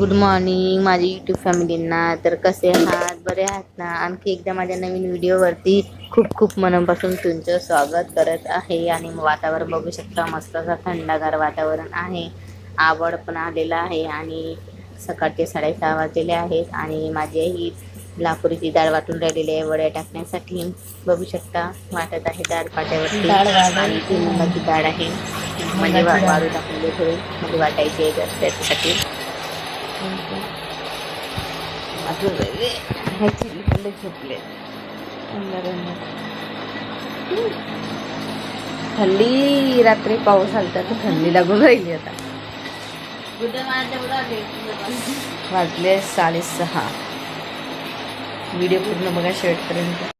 Good morning माझी YouTube फॅमिलींना तर कसे आहात? बरे आहात ना? आणखी एकदा माझ्या नवीन व्हिडिओवरती खूप खूप मनापासून तुमचं स्वागत करत आहे. आणि वातावरण बघू शकता मस्त असं थंडगार वातावरण आहे. आवड पण आलेलं आहे आणि सकाळचे साडेसहा वाजलेले आहेत. आणि माझी ही लाकुरीची डाळ वाटून राहिलेली आहे. वड्या टाकण्यासाठी बघू शकता वाटत आहे डाळ पाट्यावरती. आणि ती मुगाची डाळ आहे. म्हणजे वाळू टाकलेली थोडी म्हणजे वाटायची आहे जास्त त्याच्यासाठी वेगळे ह्याची झोपले थंडी रात्री पाऊस आलता तर थंडी लागून राहिली आता वाजले साडेसहा. व्हिडिओ पूर्ण बघा शेवटपर्यंत.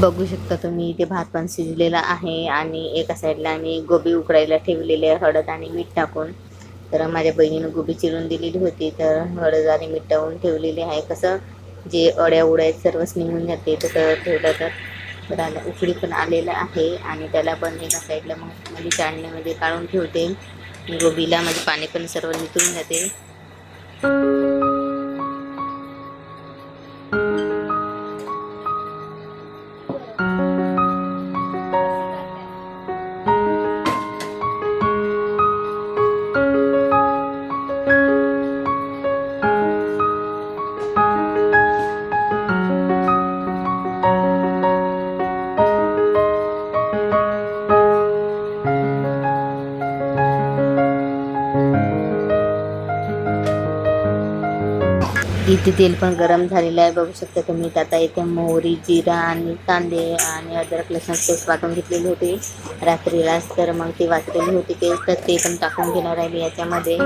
बघू शकता तुम्ही इथे भात पण शिजलेला आहे आणि एका साईडला आम्ही गोबी उकडायला ठेवलेले आहे हळद आणि मीठ टाकून. तर माझ्या बहिणीनं गोबी चिरून दिलेली होती तर हळद आणि मीठ टाकून ठेवलेली आहे. कसं जे अड्या उड्या सर्वच निघून जाते तसं ठेवलं तर तर आलं उकडी पण आलेलं आहे आणि त्याला पण एका साईडला मग म्हणजे चाळणीमध्ये काढून ठेवते. गोबीला म्हणजे पाणी पण सर्व निघून जाते. इथे तेल पण गरम झालेलं आहे. बघू शकता तुम्ही आता इथे मोहरी जिरा आणि कांदे आणि अद्रक लसूण पेस्ट वाटून घेतलेली होती. रात्रीलाच तर मग ती वाचलेली होती ते तर ते पण टाकून घेणार आहे मी याच्यामध्ये.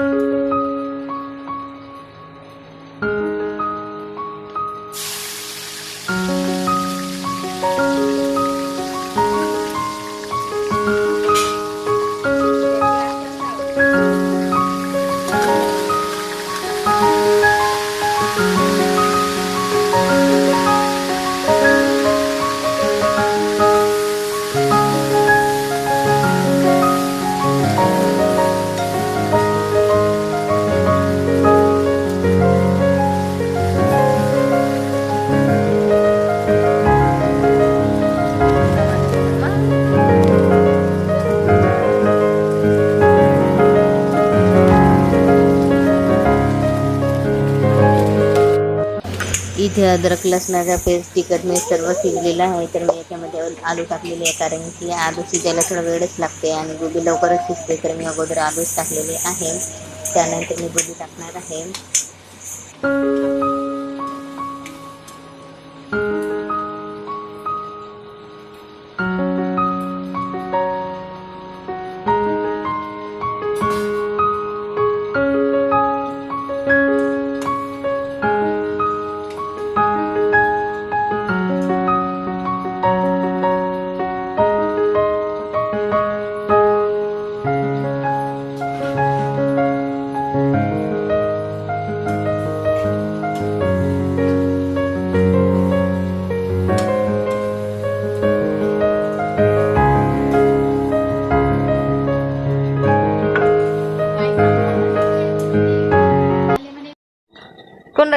इथे अद्रक लसणाचा पेस्ट तिखट मी सर्व शिजलेलं आहे. तर मी याच्यामध्ये आलू टाकलेले आहे कारण की आलू शिजायला थोडा वेळच लागते आणि गोबी लवकरच शिजते. तर मी अगोदर आलूच टाकलेले आहे. त्यानंतर मी गोबी टाकणार आहे.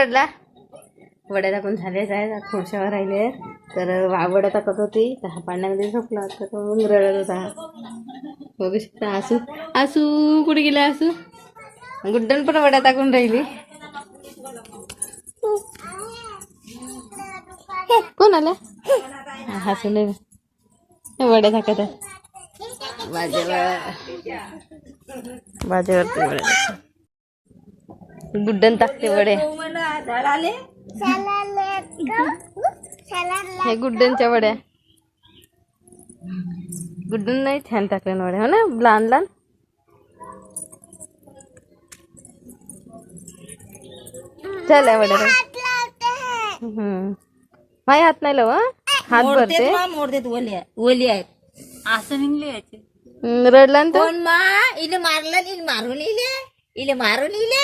रडला वड्या टाकून झालेच आहे थोडशावर राहिले. तर वा- वड्या टाकत होती तर हा पाण्यामध्ये झोपला तर तो मग रडत होता. बघू शकता आसू आसू कुठे गेले आसू? गुड्डन पण वड्या टाकून राहिली. कोण आला? हसू नाही. वड्या टाकत आहे. माझ्यावर. माझ्यावरती वड्या. गुड्डन टाकते वडे. हे गुड्डनच्या वड्या. गुड्डन नाही छान टाकल्या ना वड्या हो ना लहान लहान? चल वड्या माही हात नाही लाव? हात भरते. मोडतेत ओली ओली आहेत. असं निघले याचे. रडला ना तो? कोण मा? इले मारलं इले मारून इले. इले मारून इले.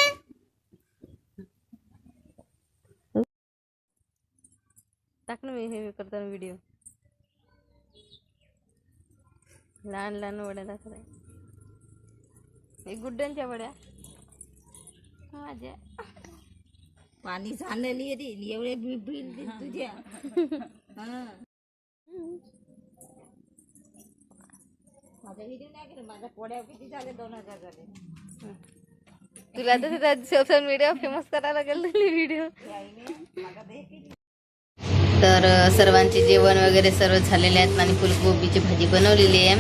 टाक ना मी हे करताना व्हिडिओ लहान लहान वड्या दाखवत आहे. हे गुड्ड्यांच्या वड्या. माझ्या. पाणी सांडली येते एवढे बिल तुझ्या. हा. माझा व्हिडिओ नाही केला. माझ्या पोड्या किती झाले दोन हजार झाले. तुला तर सोशल मीडिया फेमस करायला लागेल व्हिडिओ तर सर्वांचे जेवण वगैरे सर्व झालेले आहेत आणि फुलकोबीची भाजी बनवलेली आहे.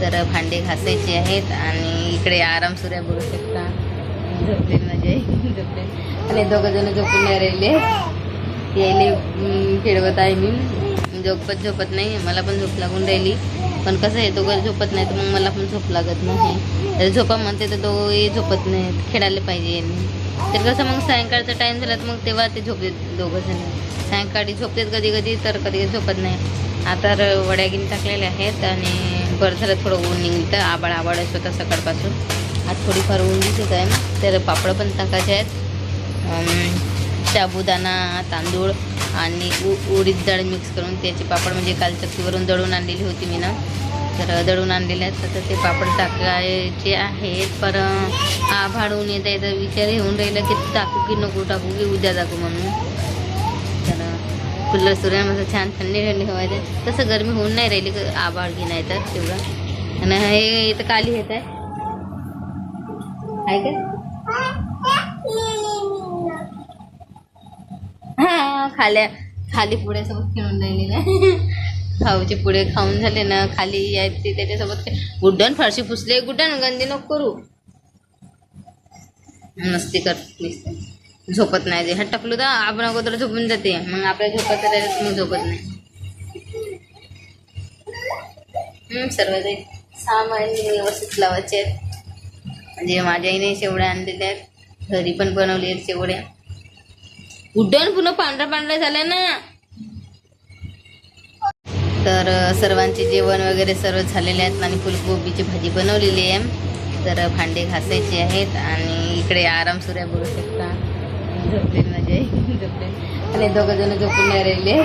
तर भांडे घासायचे आहेत आणि इकडे आराम सुऱ्या बोलू शकता. झोपले माझे. झोपले. आणि दोघं जण झोपून राहिले. यायले खेळवत आहे मी. झोपत झोपत नाही मला पण झोप लागून राहिली. पण कसं आहे दोघं झोपत नाही तर मग मला पण झोप लागत नाही. तर झोपा म्हणते तर दोघे झोपत नाहीत खेळायला पाहिजे यांनी. तर कसं मग सायंकाळचा टाईम झाला तर मग तेव्हा ते झोपतात दोघं जण. सायंकाळी झोपतात कधी कधी तर कधी झोपत नाही. आता तर वड्या टाकलेल्या आहेत आणि बरं झालं थोडं ऊन निघतं आबाळ आबाळ होतं सकाळपासून. आज थोडीफार ऊन दिसत आहे ना तर पापड पण टाकायचे आहेत. साबुदाणा तांदूळ आणि उ उडीद डाळ मिक्स करून त्याचे पापड म्हणजे काल चक्कीवरून दळून आणलेली होती मी ना. तर दळून आणलेले आहेत. तर ते पापड टाकायचे आहेत. पर आभाळ होऊन येत आहे. तर विचार येऊन राहिला की टाकू की नको? टाकू की उद्या टाकू म्हणून. तर कुल्लर सूर्यामध्ये छान थंडी थंडी हवायचे तसं गरमी होऊन नाही राहिली क- आभाळ की नाही तर तेवढं. आणि हे इथं काली येत आहे. काय का? खाल्या. खाली पुड्यासोबत खेळून राहिलेलं खाऊचे पुढे खाऊन झाले ना खाली आहेत त्याच्यासोबत गुड्डन फारशी पुसले. गुड्डन गंदी नको करू. मस्ती कर. नुसते झोपत नाही ते. हा तर आपण अगोदर झोपून जाते. मग आपल्या झोपत राहिलं मग झोपत नाही. हम्म, सर्व ते सामान व्यवस्थित लावायचे आहेत. म्हणजे माझ्या आईने शेवड्या आणलेल्या आहेत. घरी पण बनवले आहेत शेवड्या. उड्डाण पुन्हा पांढरा पांढरा झाला ना. तर सर्वांचे जेवण वगैरे सर्व झालेले आहेत. आणि फुलकोबीची भाजी बनवलेली आहे. तर भांडे घासायचे आहेत. आणि इकडे आराम सुऱ्या बोलू शकता. झोपले म्हणजे. झोपले. आणि दोघं जण झोपून नाही राहिले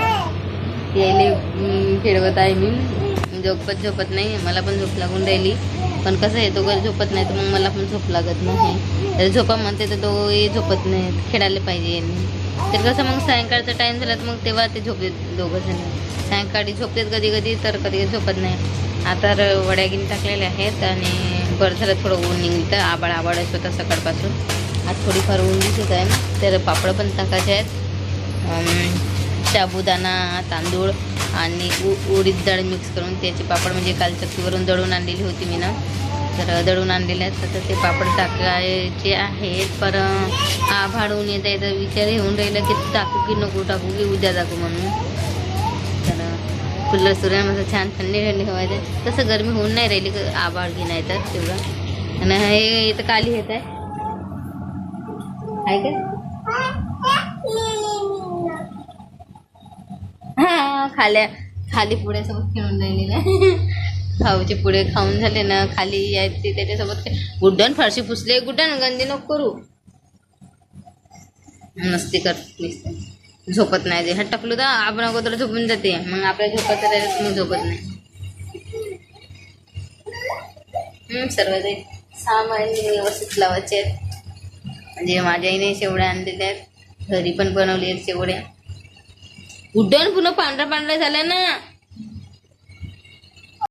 यायले खेळवत आहे मी. झोपत झोपत नाही. मला पण झोप लागून राहिली. पण कसं आहे दोघं झोपत नाही तर मग मला पण झोप लागत नाही. तर झोपा म्हणते तर दोघे झोपत नाहीत. खेळायला पाहिजे यांनी. तर कसं मग सायंकाळचा टाईम झाला तर मग तेव्हा ते झोपतात दोघं जण. सायंकाळी झोपतात कधी कधी तर कधी झोपत नाही. आता तर वड्या गिन टाकलेल्या आहेत आणि बरं झालं थोडं ऊन निघतं आबाळ आबाळ होतं सकाळपासून. आज थोडीफार ऊन दिसत आहे. ना तर पापड पण टाकायचे आहेत. साबुदाणा तांदूळ आणि उ उडीद डाळ मिक्स करून त्याचे पापड म्हणजे काल चक्कीवरून दळून आणलेली होती मी ना. तर दळून आणलेले आहेत. तर ते पापड टाकायचे आहेत. पर आभाळ येत आहे तर विचार येऊन राहिला की टाकू की नको टाकू की उद्या टाकू म्हणून. तर कुल्लर सूर्यामध्ये छान थंडी थंडी हवायचं तसं गरमी होऊन नाही राहिली आभाळ घेऊन तर तेवढं. आणि हे इथं काली येत आहे. काय खाल्या खाली पुढ्यासोबत खेळून राहिलेलं आहे खाऊचे पुढे खाऊन झाले ना खाली आहेत त्याच्यासोबत गुड्डन फारशी पुसले. गुड्डन गंदी नको करू. मस्ती कर झोपत नाही ते. हा टाकलं तर आपण अगोदर झोपून जाते. मग आपल्या झोपत राहिलं मग झोपत नाही. हम्म, सर्व ते सामान व्यवस्थित लावायचे आहेत. म्हणजे माझ्या आईने शेवड्या आणलेल्या आहेत. घरी पण बनवले आहेत शेवड्या. उड्डाण पुन्हा पांढरा पांढरा झाला ना.